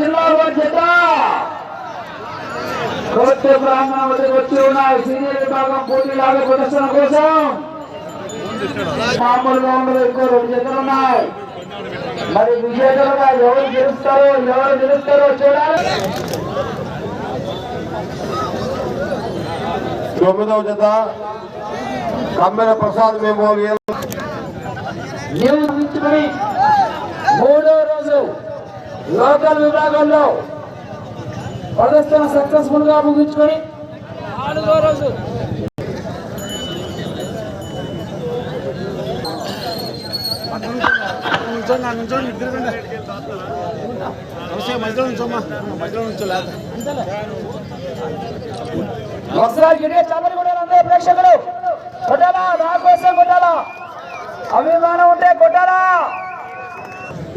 జిల్లా బాధ్యత. కోర్టు ప్రాంగణం వద్దకు వచ్చి ఉన్నాయి సీనియర్ విభాగం పోటీలాగా ప్రదర్శన కోసం మామూలుగా ఉండదు ఎక్కువ రెండు జతలు ఉన్నాయి. మరి విజేతలుగా ఎవరు గెలుస్తారో ఎవరు గెలుస్తారో చూడాలి. తొమ్మిదవ జత. కమ్మెర ప్రసాద్ మెమోరియల్ న్యూస్ ఇచ్చుకొని మూడో రోజు లోకల్ విభాగంలో ప్రదర్శన సక్సెస్ఫుల్గా ముగించుకొని నాలుగో రోజు. ప్రేక్షకులు. కొట్టాలా? నా కోసం కొట్టాలా? అభిమానం ఉంటే కొట్టాలా?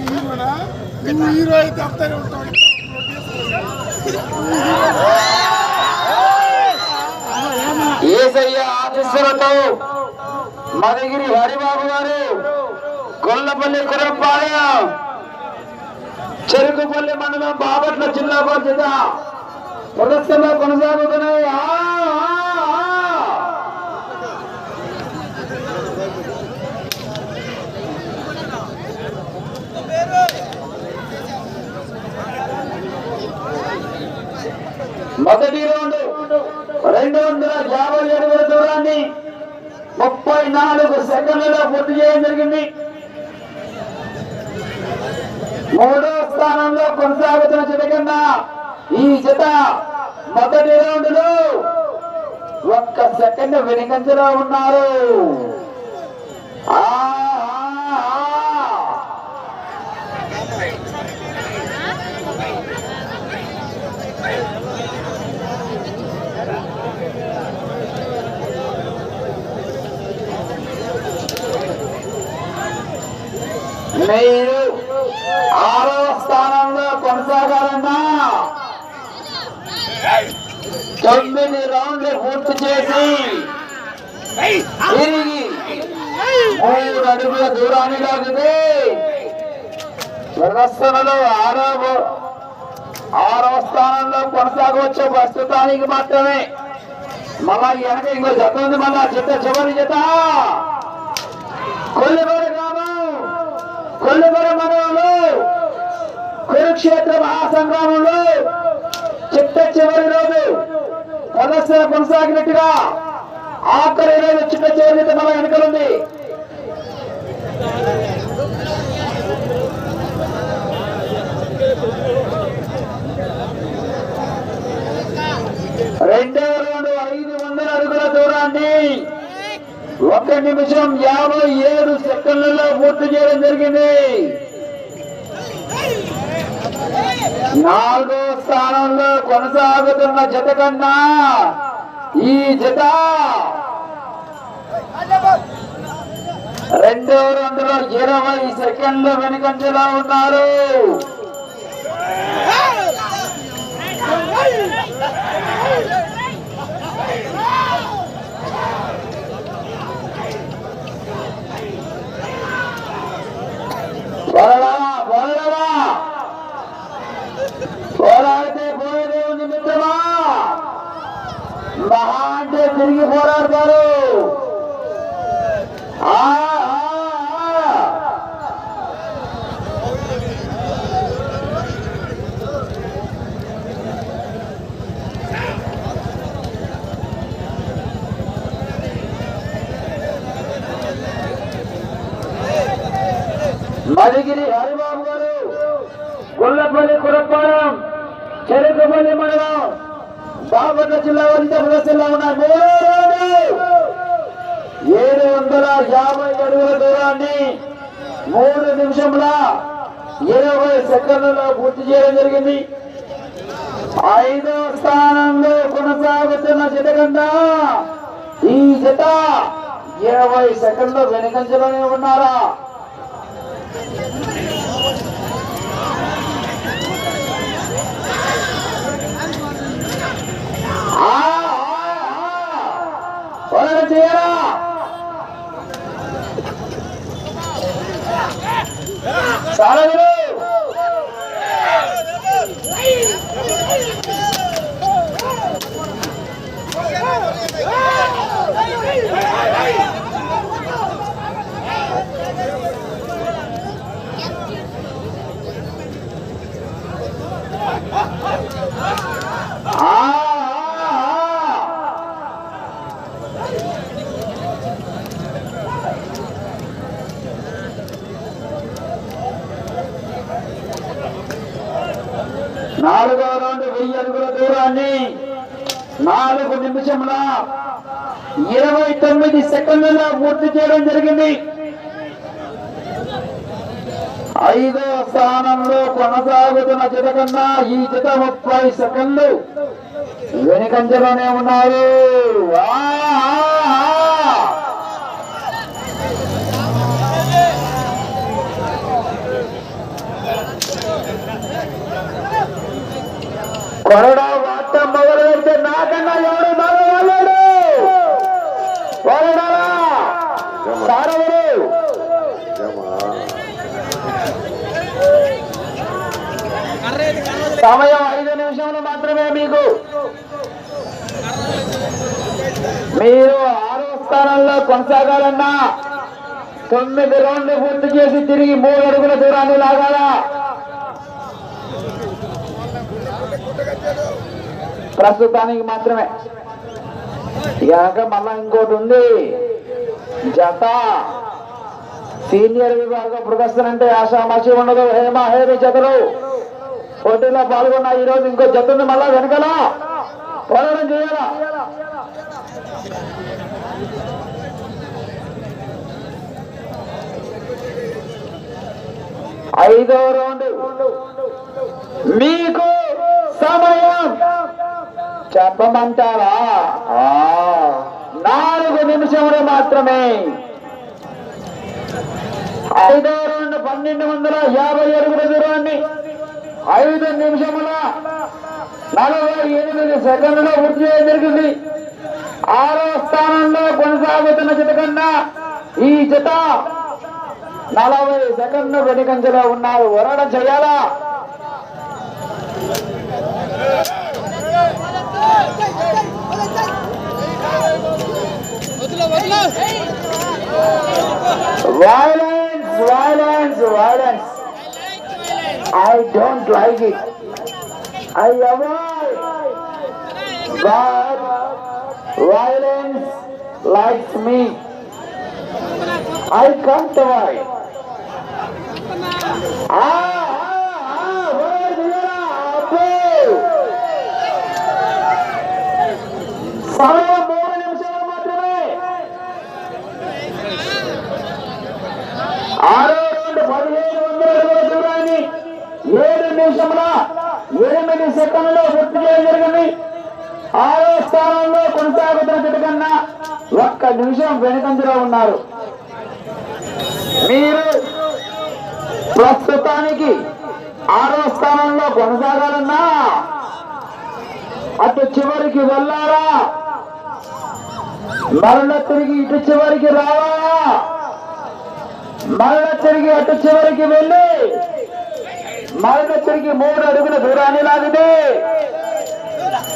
హీరోనా నువ్వు హీరో అయితే అంతనే ఉంటావు ఏసయ్య ఆశీస్సులతో మదగిరి హరిబాబు గారు కొల్లపల్లి కురపాలెం. చెరుకుపల్లి మండలం బాపట్ల జిల్లా బాధ్యత. ప్రదర్శన కొనసాగుతున్నాయి. మొదటి రౌండ్ రెండు వందల యాభై అడుగుల దూరాన్ని ముప్పై నాలుగు సెకండ్లలో పూర్తి చేయడం జరిగింది. మూడో స్థానంలో కొనసాగుతున్న జత కన్నా ఈ జత మొదటి రౌండ్లో ఒక్క సెకండ్ వెనుకంజలో ఉన్నారు. మీరు తొమ్మిది రౌండ్లు పూర్తి చేసి తిరిగి మూడు అడుగుల దూరాన్ని లాగితే ప్రదర్శనలో ఆరవ ఆరవ స్థానంలో కొనసాగవచ్చు ప్రస్తుతానికి మాత్రమే. మళ్ళా వెనక ఇంకో జత ఉంది మళ్ళా జత చివరి జత. కొల్లిపర గ్రామం కొల్లిపర మండలంలో కురుక్షేత్ర మహాసంగ్రామంలో చిట్ట చివరి రోజు ప్రదర్శన కొనసాగినట్టుగా ఆఖరి రోజు చిన్న చేరిత మన వెనుకలుంది రెండవ రెండు ఐదు వందల అడుగుల దూరాన్ని ఒక నిమిషం యాభై ఏడు సెకండ్లలో పూర్తి చేయడం జరిగింది. నాలుగో స్థానంలో కొనసాగుతున్న జత కన్నా ఈ జత రెండో రౌండ్లో ఇరవై సెకండ్ల వెనుకంజలో ఉన్నారు. పోరాడవా పోరాడవా పోరాడితే పోయేదే ఉంది మిత్రమా మహా అంటే తిరిగి పోరాడతారు ఆ, ఆ, ఆ. మదిగిరి హరిబాబు గారు గొల్లపల్లి కురపాలెం చెరుకుపల్లి మండలం బాపట్ల జిల్లా వారి ప్రదర్శనలో ఉన్నాయి ఏడు వందల యాభై అడుగుల దూరాన్ని మూడు నిమిషముల ఇరవై సెకండ్లలో పూర్తి చేయడం జరిగింది. ఐదో స్థానంలో కొనసాగుతున్న జత కన్నా ఈ జత ఇరవై సెకండ్లు వెనుకంజలోనే ఉన్నారా ఆ, ఆ, ఆ. త్వరగా చేయరా ఆ, ఆ, ఆ. నాలుగో రౌండ్ వెయ్యి అడుగుల దూరాన్ని. నాలుగు నిమిషముల ఇరవై తొమ్మిది సెకండ్ల పూర్తి చేయడం జరిగింది. ఐదో స్థానంలో కొనసాగుతున్న జత కన్నా ఈ జత ముప్పై సెకండ్లు వెనుకంజలోనే ఉన్నారు. వా కొరడా వార్త మొదలు పెడితే నాకన్నా ఎవడు మగవాళ్ళాడు కొరడారా సారవుడు. సమయం ఐదు నిమిషంలో మాత్రమే మీకు. మీరు ఆరో స్థానంలో కొనసాగాలన్నా తొమ్మిది రౌండ్లు పూర్తి చేసి తిరిగి మూడు అడుగుల దూరాన్ని లాగాలా? ప్రస్తుతానికి మాత్రమే. ఇక మళ్ళా ఇంకోటి ఉంది. జత. సీనియర్ విభాగ ప్రదర్శన అంటే ఆశామాషి ఉండదు. హేమా హేమి జతలు. పోటీలో పాల్గొన్న ఈ రోజు ఇంకో జత మళ్ళా వెనకల. పోరాటం చేయాలా? ఐదో రౌండ్. మీకు చెప్పమంటారా నాలుగు నిమిషములు మాత్రమే. ఐదో రెండు పన్నెండు వందల యాభై అడుగుల దూరాన్ని ఐదు నిమిషముల నలభై ఎనిమిది సెకండ్ల పూర్తి చేయడం జరిగింది. ఆరో స్థానంలో కొనసాగుతున్న జత కన్నా ఈ జత నలభై సెకండ్లు వెనుకంజలో ఉన్నారు. వరడ చేయాలా? Violence, violence, violence. I don't like it. I avoid. But violence likes me. I can't avoid. Ah, కొనసాగుతున్న ఒక్క నిమిషం వెనుకంజలో ఉన్నారు. మీరు ప్రస్తుతానికి ఆరో స్థానంలో కొనసాగాలన్నా అటు చివరికి వెళ్ళారా మరణ తిరిగి ఇటు చివరికి రావాలా మరణ తిరిగి అటు చివరికి వెళ్ళి మరణ తిరిగి మూడు అడుగుల దూరాన్ని లాగితే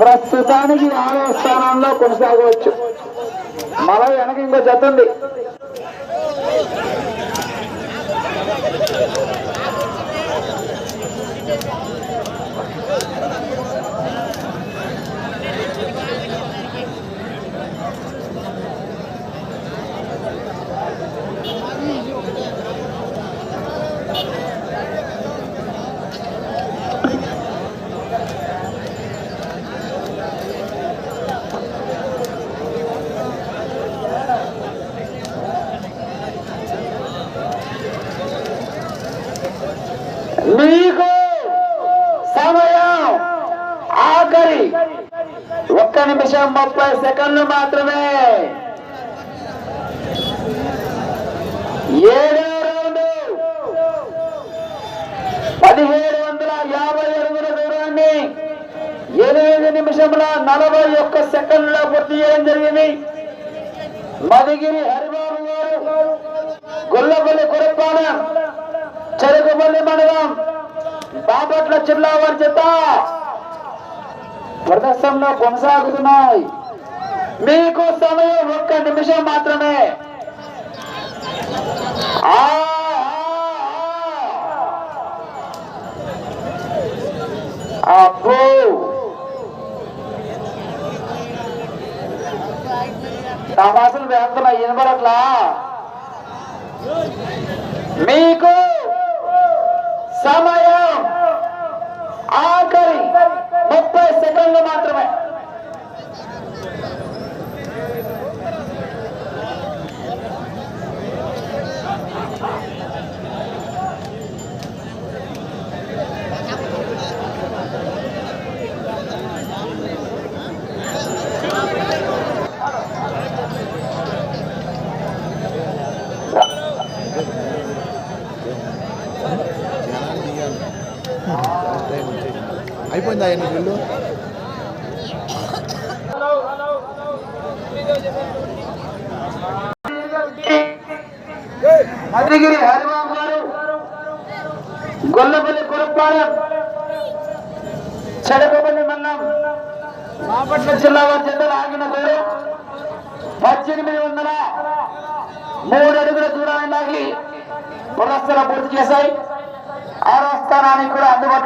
ప్రస్తుతానికి ఆరో స్థానంలో కొనసాగవచ్చు. మల వెనక ఇంకో జతుంది కేవలం ముప్పై సెకండ్లు మాత్రమే. ఏడో రౌండ్. పదిహేడు వందల యాభై అడుగుల దూరాన్ని ఎనిమిది నిమిషముల నలభై ఒక్క సెకండ్లో పూర్తి చేయడం జరిగింది. మదిగిరి హరిబాబు గారు గొల్లపల్లి కురపాలెం చెరుకుపల్లి మండలం బాపట్ల జిల్లా వారి చేత ప్రదర్శనలో కొనసాగుతున్నాయి. మీకు సమయం ఒక్క నిమిషం మాత్రమే. ఆ, అబ్బో. తమాసులు వేస్తున్నా వినబడట్లా మీకు సమయం ఆఖరి ముప్పై సెకండ్లు మాత్రమే. అయిపోయిందా ఆయన బిల్లు మదిగిరి హరిబాబు గారు గొల్లపల్లి కురుపాలెం చెడకపల్లి మండలం బాపట్ల జిల్లా వారి చెంతలు ఆగిన పేరు పద్దెనిమిది వందల మూడు అడుగుల దూరాన్ని లాగి పురస్కారం పూర్తి చేశాయి. ఆరో స్థానానికి కూడా అందుబాటులో